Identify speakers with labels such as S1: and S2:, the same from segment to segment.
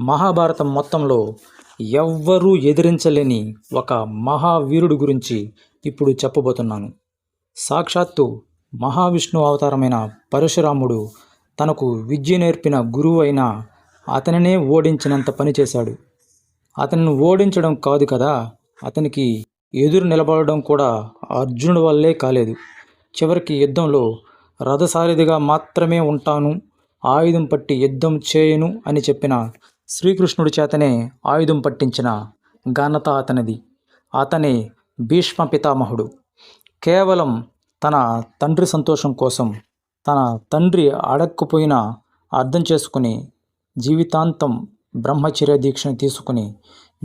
S1: మహాభారతం మొత్తంలో ఎవ్వరూ ఎదిరించలేని ఒక మహావీరుడు గురించి ఇప్పుడు చెప్పబోతున్నాను. సాక్షాత్తు మహావిష్ణు అవతారమైన పరశురాముడు తనకు విద్య నేర్పిన గురువు అయిన అతనినే ఓడించినంత పనిచేశాడు అతనిని అతన్ని ఓడించడం కాదు కదా అతనికి ఎదురు నిలబడడం కూడా అర్జునుడి వల్లే కాలేదు. చివరికి యుద్ధంలో రథసారిదిగా మాత్రమే ఉంటాను ఆయుధం పట్టి యుద్ధం చేయను అని చెప్పిన శ్రీకృష్ణుడి చేతనే ఆయుధం పట్టించిన ఘనత అతనిది. అతనే భీష్మ పితామహుడు. కేవలం తన తండ్రి సంతోషం కోసం తన తండ్రి అడక్కుపోయినా అర్థం చేసుకుని జీవితాంతం బ్రహ్మచర్య దీక్షను తీసుకుని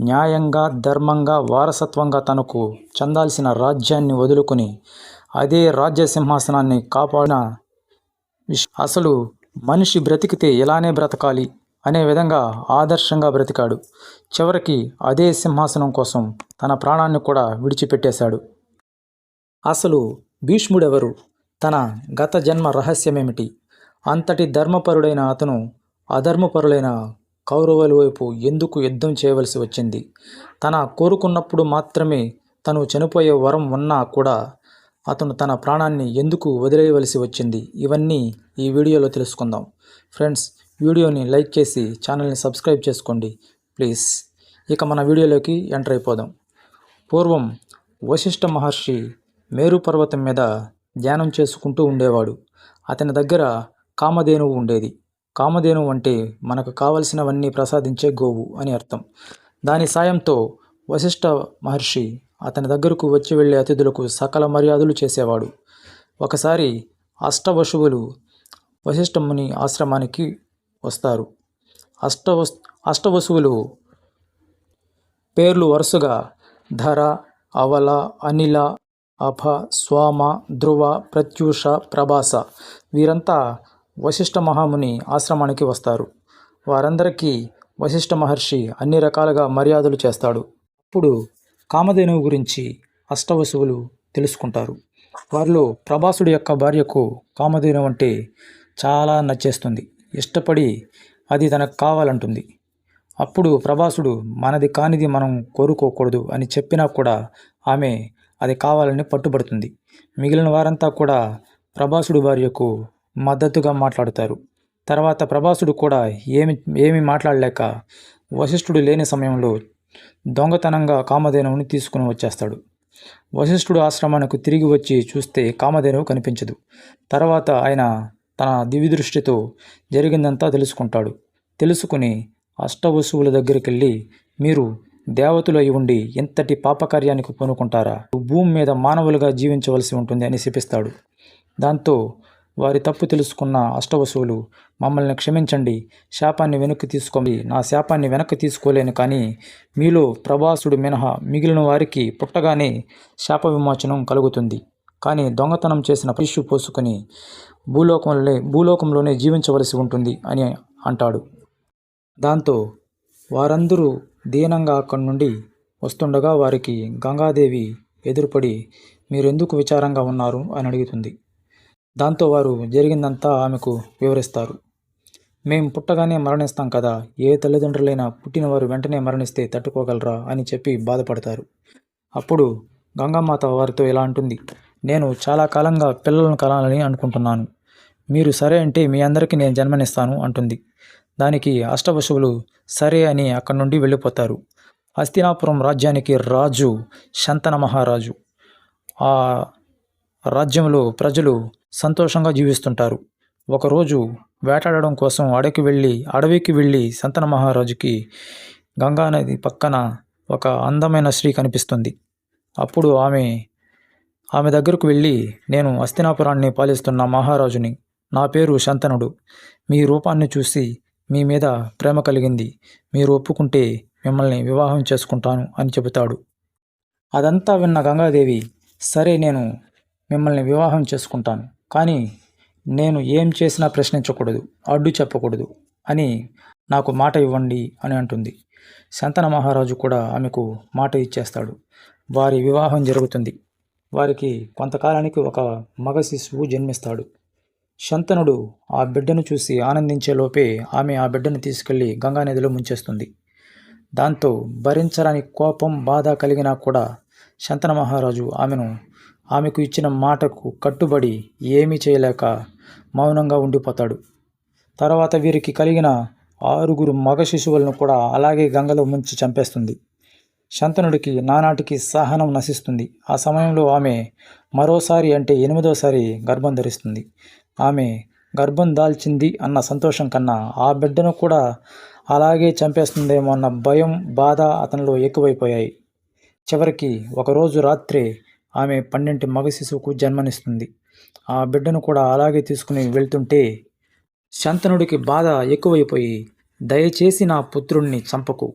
S1: న్యాయంగా ధర్మంగా వారసత్వంగా తనకు చెందాల్సిన రాజ్యాన్ని వదులుకొని అదే రాజ్య సింహాసనాన్ని కాపాడిన విష్ అసలు మనిషి బ్రతికితే ఇలానే బ్రతకాలి. అనే విధంగా ఆదర్శంగా బ్రతికాడు. చివరికి అదే సింహాసనం కోసం తన ప్రాణాన్ని కూడా విడిచిపెట్టేశాడు. అసలు భీష్ముడెవరు? తన గత జన్మ రహస్యమేమిటి? అంతటి ధర్మపరుడైన అతను అధర్మపరులైన కౌరవుల వైపు ఎందుకు యుద్ధం చేయవలసి వచ్చింది? తన కోరుకున్నప్పుడు మాత్రమే తను చనిపోయే వరం ఉన్నా కూడా అతను తన ప్రాణాన్ని ఎందుకు వదిలేయవలసి వచ్చింది? ఇవన్నీ ఈ వీడియోలో తెలుసుకుందాం. ఫ్రెండ్స్ వీడియోని లైక్ చేసి ఛానల్ని సబ్స్క్రైబ్ చేసుకోండి ప్లీజ్. ఇక మన వీడియోలోకి ఎంటర్ అయిపోదాం. పూర్వం వశిష్ఠ మహర్షి మేరు పర్వతం మీద ధ్యానం చేసుకుంటూ ఉండేవాడు. అతని దగ్గర కామధేనువు ఉండేది. కామధేనువు అంటే మనకు కావలసినవన్నీ ప్రసాదించే గోవు అని అర్థం. దాని సాయంతో వశిష్ఠ మహర్షి అతని దగ్గరకు వచ్చి వెళ్ళే అతిథులకు సకల మర్యాదలు చేసేవాడు. ఒకసారి అష్టవశువులు వశిష్ఠముని ఆశ్రమానికి వస్తారు. అష్టవస్ అష్టవసువులు పేర్లు వరుసగా ధర అవల అనిల అభ స్వామ ధ్రువ ప్రత్యూష ప్రభాస. వీరంతా వశిష్ఠ మహాముని ఆశ్రమానికి వస్తారు. వారందరికీ వశిష్ఠ మహర్షి అన్ని రకాలుగా మర్యాదలు చేస్తాడు. అప్పుడు కామధేనువు గురించి అష్టవసువులు తెలుసుకుంటారు. వారిలో ప్రభాసుడి యొక్క భార్యకు కామధేను అంటే చాలా నచ్చేస్తుంది. ఇష్టపడి అది తనకు కావాలంటుంది. అప్పుడు ప్రభాసుడు మనది కానిది మనం కోరుకోకూడదు అని చెప్పినా కూడా ఆమె అది కావాలని పట్టుబడుతుంది. మిగిలిన వారంతా కూడా ప్రభాసుడు భార్యకు మద్దతుగా మాట్లాడతారు. తర్వాత ప్రభాసుడు కూడా ఏమి ఏమి మాట్లాడలేక వశిష్ఠుడు లేని సమయంలో దొంగతనంగా కామధేనువుని తీసుకుని వచ్చేస్తాడు. వశిష్ఠుడు ఆశ్రమానికి తిరిగి వచ్చి చూస్తే కామధేనువు కనిపించదు. తర్వాత ఆయన తన దివి దృష్టితో జరిగిందంతా తెలుసుకుంటాడు. తెలుసుకుని అష్టవసువుల దగ్గరికి వెళ్ళి మీరు దేవతలు అయి ఉండి ఇంతటి పాపకార్యానికి పూనుకుంటారా? భూమి మీద మానవులుగా జీవించవలసి ఉంటుంది అని శపిస్తాడు. దాంతో వారి తప్పు తెలుసుకున్న అష్టవసువులు మమ్మల్ని క్షమించండి శాపాన్ని వెనక్కి తీసుకోండి. నా శాపాన్ని వెనక్కి తీసుకోలేను కానీ మీలో ప్రభాసుడు మినహా మిగిలిన వారికి పుట్టగానే శాప విమోచనం కలుగుతుంది. కానీ దొంగతనం చేసిన పిషు పోసుకొని భూలోకంలోనే భూలోకంలోనే జీవించవలసి ఉంటుంది అని అంటాడు. దాంతో వారందరూ దీనంగా అక్కడి నుండి వస్తుండగా వారికి గంగాదేవి ఎదురుపడి మీరెందుకు విచారంగా ఉన్నారు? అని అడుగుతుంది. దాంతో వారు జరిగిందంతా ఆమెకు వివరిస్తారు. మేము పుట్టగానే మరణిస్తాం కదా ఏ తల్లిదండ్రులైనా పుట్టినవారు వెంటనే మరణిస్తే తట్టుకోగలరా? అని చెప్పి బాధపడతారు. అప్పుడు గంగామాత వారితో ఇలా అంటుంది నేను చాలా కాలంగా పిల్లలను కలాలని అనుకుంటున్నాను. మీరు సరే అంటే మీ అందరికీ నేను జన్మనిస్తాను అంటుంది. దానికి అష్టవశువులు సరే అని అక్కడి నుండి వెళ్ళిపోతారు. హస్తినాపురం రాజ్యానికి రాజు శంతన మహారాజు. ఆ రాజ్యంలో ప్రజలు సంతోషంగా జీవిస్తుంటారు. ఒకరోజు వేటాడడం కోసం అడవికి వెళ్ళి అడవికి వెళ్ళి సంతన మహారాజుకి గంగానది పక్కన ఒక అందమైన స్త్రీ కనిపిస్తుంది. అప్పుడు ఆమె ఆమె దగ్గరకు వెళ్ళి నేను హస్తినాపురాన్ని పాలిస్తున్న మహారాజుని నా పేరు శంతనుడు. మీ రూపాన్ని చూసి మీ మీద ప్రేమ కలిగింది. మీరు ఒప్పుకుంటే మిమ్మల్ని వివాహం చేసుకుంటాను అని చెబుతాడు. అదంతా విన్న గంగాదేవి సరే నేను మిమ్మల్ని వివాహం చేసుకుంటాను. కానీ నేను ఏం చేసినా ప్రశ్నించకూడదు అడ్డు చెప్పకూడదు అని నాకు మాట ఇవ్వండి అని అంటుంది. శంతన మహారాజు కూడా ఆమెకు మాట ఇచ్చేస్తాడు. వారి వివాహం జరుగుతుంది. వారికి కొంతకాలానికి ఒక మగ శిశువు జన్మిస్తాడు. శంతనుడు ఆ బిడ్డను చూసి ఆనందించేలోపే ఆమె ఆ బిడ్డను తీసుకెళ్ళి గంగానదిలో ముంచేస్తుంది. దాంతో భరించరాని కోపం బాధ కలిగినా కూడా శంతన మహారాజు ఆమెను ఆమెకు ఇచ్చిన మాటకు కట్టుబడి ఏమీ చేయలేక మౌనంగా ఉండిపోతాడు. తర్వాత వీరికి కలిగిన ఆరుగురు మగ శిశువులను కూడా అలాగే గంగలో ముంచి చంపేస్తుంది. శంతనుడికి నానాటికి సహనం నశిస్తుంది. ఆ సమయంలో ఆమె మరోసారి అంటే ఎనిమిదోసారి గర్భం ధరిస్తుంది. ఆమె గర్భం దాల్చింది అన్న సంతోషం కన్నా ఆ బిడ్డను కూడా అలాగే చంపేస్తుందేమో అన్న భయం బాధ అతనిలో ఎక్కువైపోయాయి. చివరికి ఒకరోజు రాత్రే ఆమె పన్నెంటి మగ శిశువుకు జన్మనిస్తుంది. ఆ బిడ్డను కూడా అలాగే తీసుకుని వెళ్తుంటే శంతనుడికి బాధ ఎక్కువైపోయి దయచేసి నా పుత్రుణ్ణి చంపకు.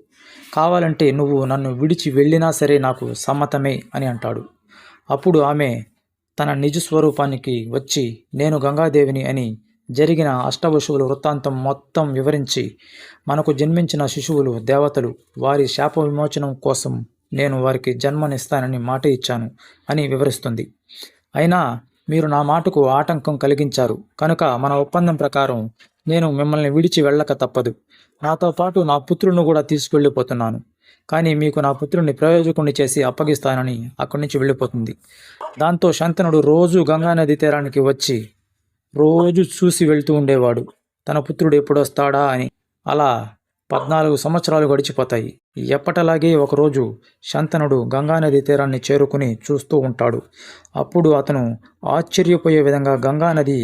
S1: కావాలంటే నువ్వు నన్ను విడిచి వెళ్ళినా సరే నాకు సమ్మతమే అని అంటాడు. అప్పుడు ఆమె తన నిజ స్వరూపానికి వచ్చి నేను గంగాదేవిని అని జరిగిన అష్టవశువుల వృత్తాంతం మొత్తం వివరించి మనకు జన్మించిన శిశువులు దేవతలు వారి శాప విమోచనం కోసం నేను వారికి జన్మనిస్తానని మాట ఇచ్చాను అని వివరిస్తుంది. అయినా మీరు నా మాటకు ఆటంకం కలిగించారు. కనుక మన ఒప్పందం ప్రకారం నేను మిమ్మల్ని విడిచి వెళ్ళక తప్పదు. నాతో పాటు నా పుత్రులను కూడా తీసుకెళ్ళిపోతున్నాను. కానీ మీకు నా పుత్రుడిని ప్రయోజకుడిని చేసి అప్పగిస్తానని అక్కడి నుంచి వెళ్ళిపోతుంది. దాంతో శంతనుడు రోజు గంగానది తీరానికి వచ్చి రోజు చూసి వెళ్తూ ఉండేవాడు. తన పుత్రుడు ఎప్పుడొస్తాడా అని అలా పద్నాలుగు సంవత్సరాలు గడిచిపోతాయి. ఎప్పటిలాగే ఒకరోజు శంతనుడు గంగానది తీరాన్ని చేరుకుని చూస్తూ ఉంటాడు. అప్పుడు అతను ఆశ్చర్యపోయే విధంగా గంగానది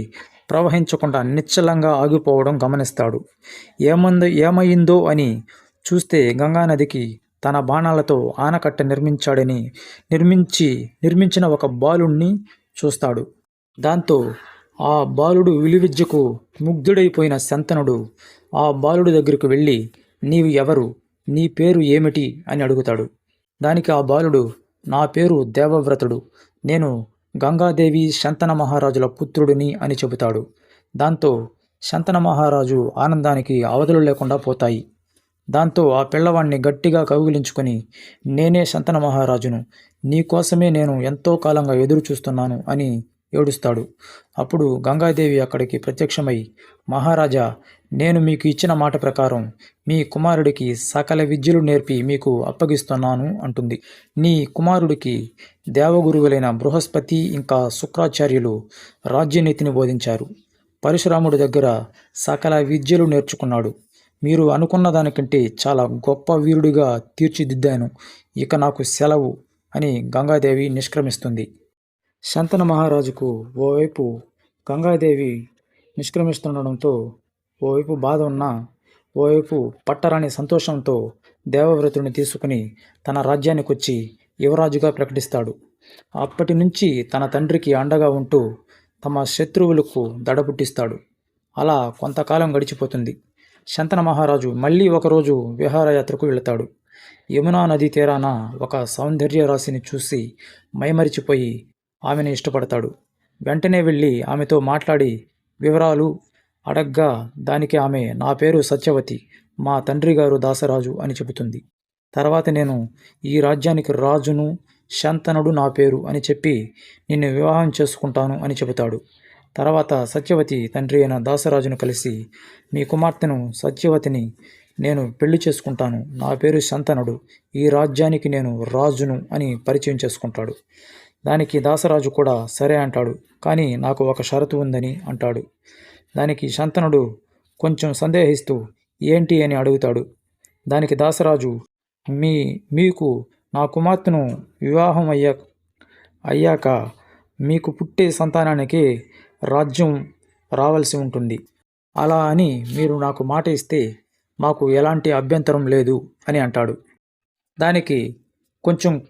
S1: ప్రవహించకుండా నిశ్చలంగా ఆగిపోవడం గమనిస్తాడు. ఏమందో ఏమైందో అని చూస్తే గంగానదికి తన బాణాలతో ఆనకట్ట నిర్మించాడని నిర్మించి నిర్మించిన ఒక బాలుణ్ణి చూస్తాడు. దాంతో ఆ బాలుడు విలువిద్యకు ముగ్ధుడైపోయిన శంతనుడు ఆ బాలుడి దగ్గరకు వెళ్ళి నీవు ఎవరు? నీ పేరు ఏమిటి అని అడుగుతాడు. దానికి ఆ బాలుడు నా పేరు దేవవ్రతుడు. నేను గంగాదేవి శంతన మహారాజుల పుత్రుడిని అని చెబుతాడు. దాంతో శంతన మహారాజు ఆనందానికి అవధులు లేకుండా పోతాయి. దాంతో ఆ పిల్లవాణ్ణి గట్టిగా కౌగిలించుకొని నేనే శంతన మహారాజును. నీకోసమే నేను ఎంతో కాలంగా ఎదురు చూస్తున్నాను అని ఏడుస్తాడు. అప్పుడు గంగాదేవి అక్కడికి ప్రత్యక్షమై మహారాజా నేను మీకు ఇచ్చిన మాట ప్రకారం మీ కుమారుడికి సకల విద్యలు నేర్పి మీకు అప్పగిస్తున్నాను అంటుంది. నీ కుమారుడికి దేవగురువులైన బృహస్పతి ఇంకా శుక్రాచార్యులు రాజ్యనీతిని బోధించారు. పరశురాముడి దగ్గర సకల విద్యలు నేర్చుకున్నాడు. మీరు అనుకున్న దానికంటే చాలా గొప్ప వీరుడిగా తీర్చిదిద్దాను. ఇక నాకు సెలవు అని గంగాదేవి నిష్క్రమిస్తుంది. శంతన మహారాజుకు ఓవైపు గంగాదేవి నిష్క్రమిస్తుండడంతో ఓవైపు బాధ ఉన్నా ఓవైపు పట్టరాని సంతోషంతో దేవవ్రతుడిని తీసుకుని తన రాజ్యానికి వచ్చి యువరాజుగా ప్రకటిస్తాడు. అప్పటి నుంచి తన తండ్రికి అండగా ఉంటూ తమ శత్రువులకు దడబుట్టిస్తాడు. అలా కొంతకాలం గడిచిపోతుంది. శంతన మహారాజు మళ్ళీ ఒకరోజు విహారయాత్రకు వెళతాడు. యమునా నదీ తీరాన ఒక సౌందర్య రాశిని చూసి మైమరిచిపోయి ఆమెను ఇష్టపడతాడు. వెంటనే వెళ్ళి ఆమెతో మాట్లాడి వివరాలు అడగ్గా దానికి ఆమె నా పేరు సత్యవతి మా తండ్రి గారు దాసరాజు అని చెబుతుంది. తర్వాత నేను ఈ రాజ్యానికి రాజును శంతనుడు నా పేరు అని చెప్పి నిన్ను వివాహం చేసుకుంటాను అని చెబుతాడు. తర్వాత సత్యవతి తండ్రి అయిన దాసరాజును కలిసి మీ కుమార్తెను సత్యవతిని నేను పెళ్ళి చేసుకుంటాను. నా పేరు శంతనుడు. ఈ రాజ్యానికి నేను రాజును అని పరిచయం చేసుకుంటాడు. దానికి దాసరాజు కూడా సరే అంటాడు. కానీ నాకు ఒక షరతు ఉందని అంటాడు. దానికి శంతనుడు కొంచెం సందేహిస్తూ ఏంటి అని అడుగుతాడు. దానికి దాసరాజు మీ మీకు నా కుమార్తెను వివాహం అయ్యా అయ్యాక మీకు పుట్టే సంతానానికి రాజ్యం రావాల్సి ఉంటుంది. అలా అని మీరు నాకు మాట ఇస్తే మాకు ఎలాంటి అభ్యంతరం లేదు అని అంటాడు. దానికి కొంచెం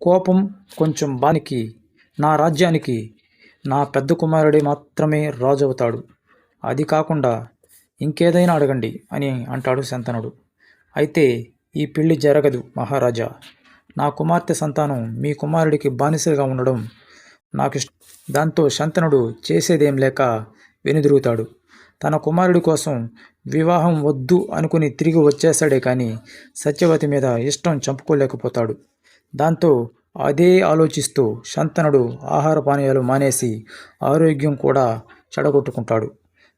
S1: కోపం కొంచెం బానికి నా రాజ్యానికి నా పెద్ద కుమారుడే మాత్రమే రాజు అవుతాడు అది కాకుండా ఇంకేదైనా అడగండి అని అంటాడు శంతనుడు. అయితే ఈ పెళ్ళి జరగదు మహారాజా. నా కుమార్తె సంతానం మీ కుమారుడికి బానిసగా ఉండడం నాకు దాంతో శంతనుడు చేసేదేం లేక వెనుదిరుగుతాడు. తన కుమారుడి కోసం వివాహం వద్దు అనుకుని తిరిగి వచ్చేస్తాడే కానీ సత్యవతి మీద ఇష్టం చంపుకోలేకపోతాడు. దాంతో అదే ఆలోచిస్తూ శంతనుడు ఆహార పానీయాలు మానేసి ఆరోగ్యం కూడా చెడగొట్టుకుంటాడు.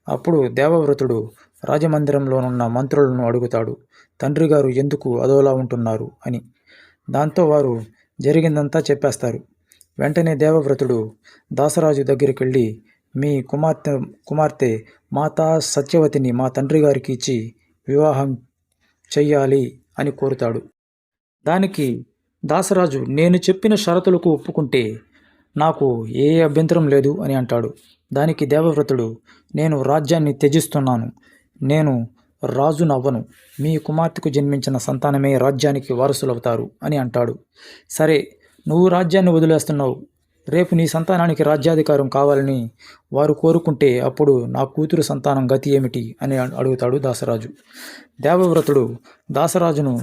S1: అప్పుడు దేవవ్రతుడు రాజమందిరంలోనున్న మంత్రులను అడుగుతాడు తండ్రి గారు ఎందుకు అదోలా ఉంటున్నారు? అని. దాంతో వారు జరిగిందంతా చెప్పేస్తారు. వెంటనే దేవవ్రతుడు దాసరాజు దగ్గరికి వెళ్ళి మీ కుమార్తె కుమార్తె మాతా సత్యవతిని మా తండ్రి గారికి ఇచ్చి వివాహం చెయ్యాలి అని కోరుతాడు. దానికి దాసరాజు నేను చెప్పిన షరతులకు ఒప్పుకుంటే నాకు ఏ అభ్యంతరం లేదు అని అంటాడు. దానికి దేవవ్రతుడు నేను రాజ్యాన్ని త్యజిస్తున్నాను. నేను రాజునవ్వను మీ కుమార్తెకు జన్మించిన సంతానమే రాజ్యానికి వారసులవుతారు అని అంటాడు. సరే నువ్వు రాజ్యాన్ని వదిలేస్తున్నావు. రేపు నీ సంతానానికి రాజ్యాధికారం కావాలని వారు కోరుకుంటే అప్పుడు నా కూతురు సంతానం గతి ఏమిటి అని అడుగుతాడు దాసరాజు. దేవవ్రతుడు దాసరాజును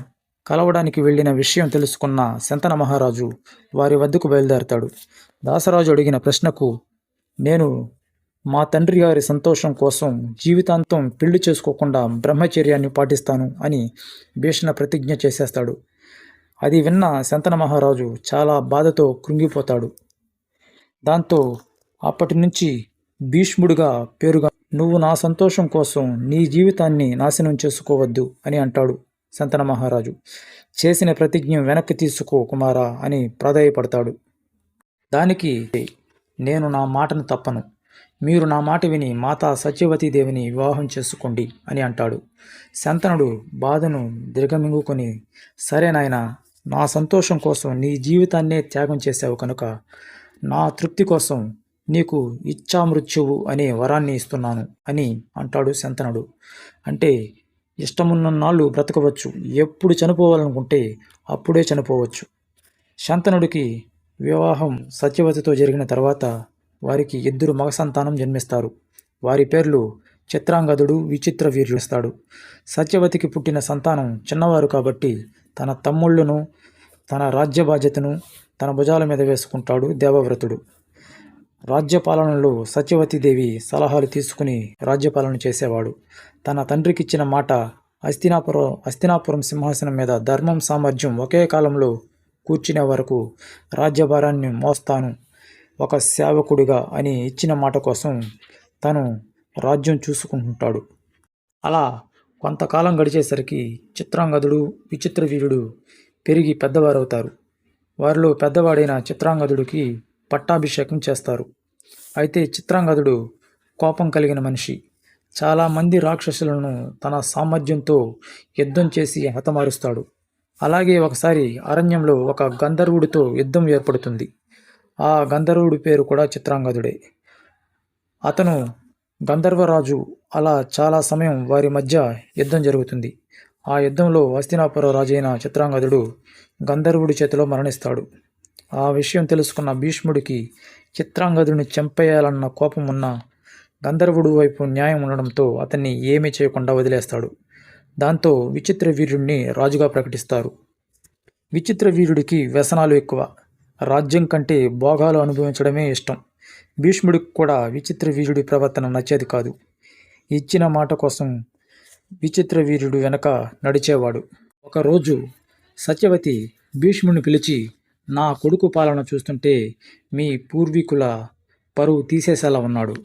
S1: కలవడానికి వెళ్ళిన విషయం తెలుసుకున్న శంతన మహారాజు వారి వద్దకు బయలుదేరతాడు. దాసరాజు అడిగిన ప్రశ్నకు నేను మా తండ్రి గారి సంతోషం కోసం జీవితాంతం పెళ్ళి చేసుకోకుండా బ్రహ్మచర్యాన్ని పాటిస్తాను అని భీషణ ప్రతిజ్ఞ చేసేస్తాడు. అది విన్న శంతన మహారాజు చాలా బాధతో కృంగిపోతాడు. దాంతో అప్పటి నుంచి భీష్ముడిగా పేరుగా నువ్వు నా సంతోషం కోసం నీ జీవితాన్ని నాశనం చేసుకోవద్దు అని అంటాడు శంతన మహారాజు. చేసిన ప్రతిజ్ఞ వెనక్కి తీసుకో కుమారా అని ప్రాధాయపడతాడు. దానికి నేను నా మాటను తప్పను. మీరు నా మాట విని మాతా సత్యవతీదేవిని వివాహం చేసుకోండి అని అంటాడు. శంతనుడు బాధను దిగమింగుకొని సరే నాయన నా సంతోషం కోసం నీ జీవితాన్నే త్యాగం చేశావు కనుక నా తృప్తి కోసం నీకు ఇచ్చామృత్యువు అనే వరాన్ని ఇస్తున్నాను అని అంటాడు శంతనుడు. అంటే ఇష్టమున్నన్నాళ్ళు బ్రతకవచ్చు ఎప్పుడు చనిపోవాలనుకుంటే అప్పుడే చనిపోవచ్చు. శంతనుడికి వివాహం సత్యవతితో జరిగిన తర్వాత వారికి ఇద్దరు మగ సంతానం జన్మిస్తారు. వారి పేర్లు చిత్రాంగదుడు విచిత్ర వీర్యుస్తాడు సత్యవతికి పుట్టిన సంతానం చిన్నవారు కాబట్టి తన తమ్ముళ్ళను తన రాజ్య బాధ్యతను తన భుజాల మీద వేసుకుంటాడు దేవవ్రతుడు. రాజ్యపాలనలో సత్యవతీదేవి సలహాలు తీసుకుని రాజ్యపాలన చేసేవాడు. తన తండ్రికిచ్చిన మాట అస్తినాపురం అస్తినాపురం సింహాసనం మీద ధర్మం సామర్థ్యం ఒకే కాలంలో కూర్చునే వరకు రాజ్యభారాన్ని మోస్తాను. ఒక సేవకుడిగా అని ఇచ్చిన మాట కోసం తను రాజ్యం చూసుకుంటుంటాడు అలా కొంతకాలం గడిచేసరికి చిత్రాంగదుడు విచిత్ర వీరుడు పెరిగి పెద్దవారవుతారు. వారిలో పెద్దవాడైన చిత్రాంగదుడికి పట్టాభిషేకం చేస్తారు. అయితే చిత్రాంగదుడు కోపం కలిగిన మనిషి. చాలామంది రాక్షసులను తన సామర్థ్యంతో యుద్ధం చేసి హతమారుస్తాడు. అలాగే ఒకసారి అరణ్యంలో ఒక గంధర్వుడితో యుద్ధం ఏర్పడుతుంది. ఆ గంధర్వుడి పేరు కూడా చిత్రాంగదుడే. అతను గంధర్వరాజు అలా చాలా సమయం వారి మధ్య యుద్ధం జరుగుతుంది. ఆ యుద్ధంలో హస్తినాపుర రాజైన చిత్రాంగదుడు గంధర్వుడి చేతిలో మరణిస్తాడు. ఆ విషయం తెలుసుకున్న భీష్ముడికి చిత్రాంగదుడిని చంపేయాలన్న కోపం ఉన్న గంధర్వుడు వైపు న్యాయం ఉండడంతో అతన్ని ఏమీ చేయకుండా వదిలేస్తాడు. దాంతో విచిత్ర వీరుడిని రాజుగా ప్రకటిస్తారు. విచిత్ర వీరుడికి వ్యసనాలు ఎక్కువ. రాజ్యం కంటే భోగాలు అనుభవించడమే ఇష్టం. భీష్ముడికి కూడా విచిత్ర వీరుడి ప్రవర్తన నచ్చేది కాదు. ఇచ్చిన మాట కోసం విచిత్ర వీరుడు వెనక నడిచేవాడు. ఒకరోజు సత్యవతి భీష్ముని పిలిచి నా కొడుకు పాలన చూస్తుంటే మీ పూర్వీకుల పరువు తీసేసేలా ఉన్నాడు.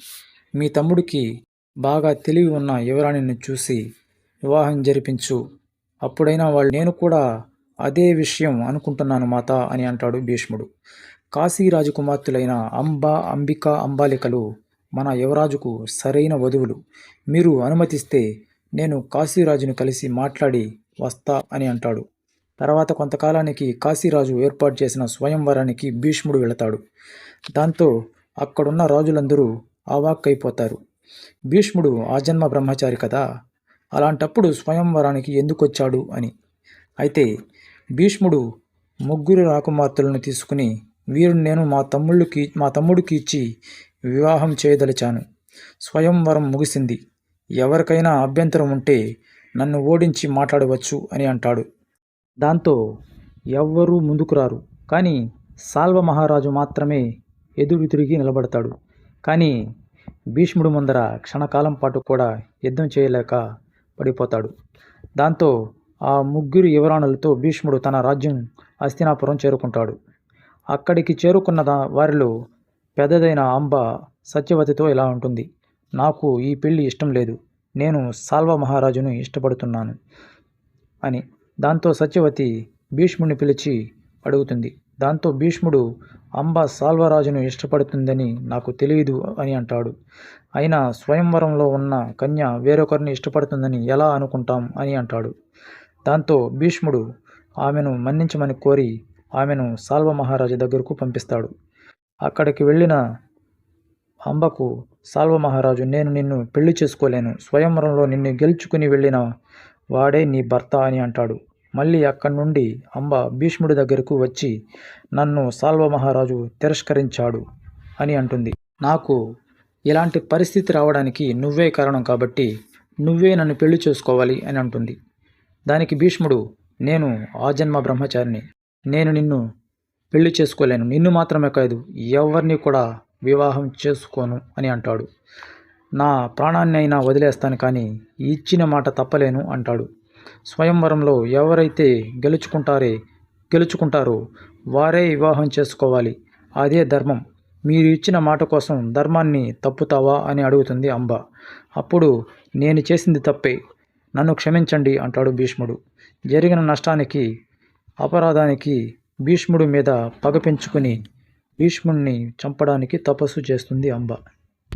S1: మీ తమ్ముడికి బాగా తెలివి ఉన్న యువరాణిని చూసి వివాహం జరిపించు. అప్పుడైనా వాళ్ళు నేను కూడా అదే విషయం అనుకుంటున్నాను మాత అని అంటాడు భీష్ముడు. కాశీ రాజకుమార్తెలైన అంబ అంబిక అంబాలికలు మన యువరాజుకు సరైన వధువులు. మీరు అనుమతిస్తే నేను కాశీరాజును కలిసి మాట్లాడి వస్తా అని అంటాడు. తర్వాత కొంతకాలానికి కాశీరాజు ఏర్పాటు చేసిన స్వయంవరానికి భీష్ముడు వెళతాడు. దాంతో అక్కడున్న రాజులందరూ అవాక్కైపోతారు. భీష్ముడు ఆజన్మ బ్రహ్మచారి కదా అలాంటప్పుడు స్వయంవరానికి ఎందుకొచ్చాడు అని. అయితే భీష్ముడు ముగ్గురు రాకుమార్తెలను తీసుకుని వీరు నేను మా తమ్ముళ్ళకి మా తమ్ముడికి ఇచ్చి వివాహం చేయదలిచాను. స్వయంవరం ముగిసింది. ఎవరికైనా అభ్యంతరం ఉంటే నన్ను ఓడించి మాట్లాడవచ్చు అని అంటాడు. దాంతో ఎవ్వరూ ముందుకు రారు. కానీ సాల్వ మహారాజు మాత్రమే ఎదురు తిరిగి నిలబడతాడు. కానీ భీష్ముడు ముందర క్షణకాలం పాటు కూడా యుద్ధం చేయలేక పడిపోతాడు. దాంతో ఆ ముగ్గురు యువరాణులతో భీష్ముడు తన రాజ్యం హస్తినాపురం చేరుకుంటాడు. అక్కడికి చేరుకున్న వారిలో పెద్దదైన అంబ సత్యవతితో ఇలా ఉంటుంది. నాకు ఈ పెళ్ళి ఇష్టం లేదు. నేను సాల్వ మహారాజును ఇష్టపడుతున్నాను అని. దాంతో సత్యవతి భీష్ముడిని పిలిచి అడుగుతుంది. దాంతో భీష్ముడు అంబ సాల్వరాజును ఇష్టపడుతుందని నాకు తెలియదు అని అంటాడు. అయినా స్వయంవరంలో ఉన్న కన్య వేరొకరిని ఇష్టపడుతుందని ఎలా అనుకుంటాం అని అంటాడు. దాంతో భీష్ముడు ఆమెను మన్నించమని కోరి ఆమెను సాల్వ మహారాజు దగ్గరకు పంపిస్తాడు. అక్కడికి వెళ్ళిన అంబకు సాల్వ మహారాజు నేను నిన్ను పెళ్ళి చేసుకోలేను. స్వయంవరంలో నిన్ను గెలుచుకుని వెళ్ళిన వాడే నీ భర్త అని అంటాడు. మళ్ళీ అక్కడి నుండి అంబ భీష్ముడి దగ్గరకు వచ్చి నన్ను సాల్వ మహారాజు తిరస్కరించాడు అని అంటుంది. నాకు ఇలాంటి పరిస్థితి రావడానికి నువ్వే కారణం కాబట్టి నువ్వే నన్ను పెళ్ళి చేసుకోవాలి అని అంటుంది. దానికి భీష్ముడు నేను ఆజన్మ బ్రహ్మచారిని నేను నిన్ను పెళ్ళి చేసుకోలేను. నిన్ను మాత్రమే కాదు ఎవరిని కూడా వివాహం చేసుకోను అని అంటాడు. నా ప్రాణాన్ని అయినా వదిలేస్తాను కానీ ఇచ్చిన మాట తప్పలేను అంటాడు. స్వయంవరంలో ఎవరైతే గెలుచుకుంటారే గెలుచుకుంటారో వారే వివాహం చేసుకోవాలి. అదే ధర్మం. మీరు ఇచ్చిన మాట కోసం ధర్మాన్ని తప్పుతావా అని అడుగుతుంది అంబ. అప్పుడు నేను చేసింది తప్పే. నన్ను క్షమించండి అంటాడు భీష్ముడు. జరిగిన నష్టానికి అపరాధానికి భీష్ముడి మీద పగ పెంచుకుని భీష్ముడిని చంపడానికి తపస్సు చేస్తుంది అంబ.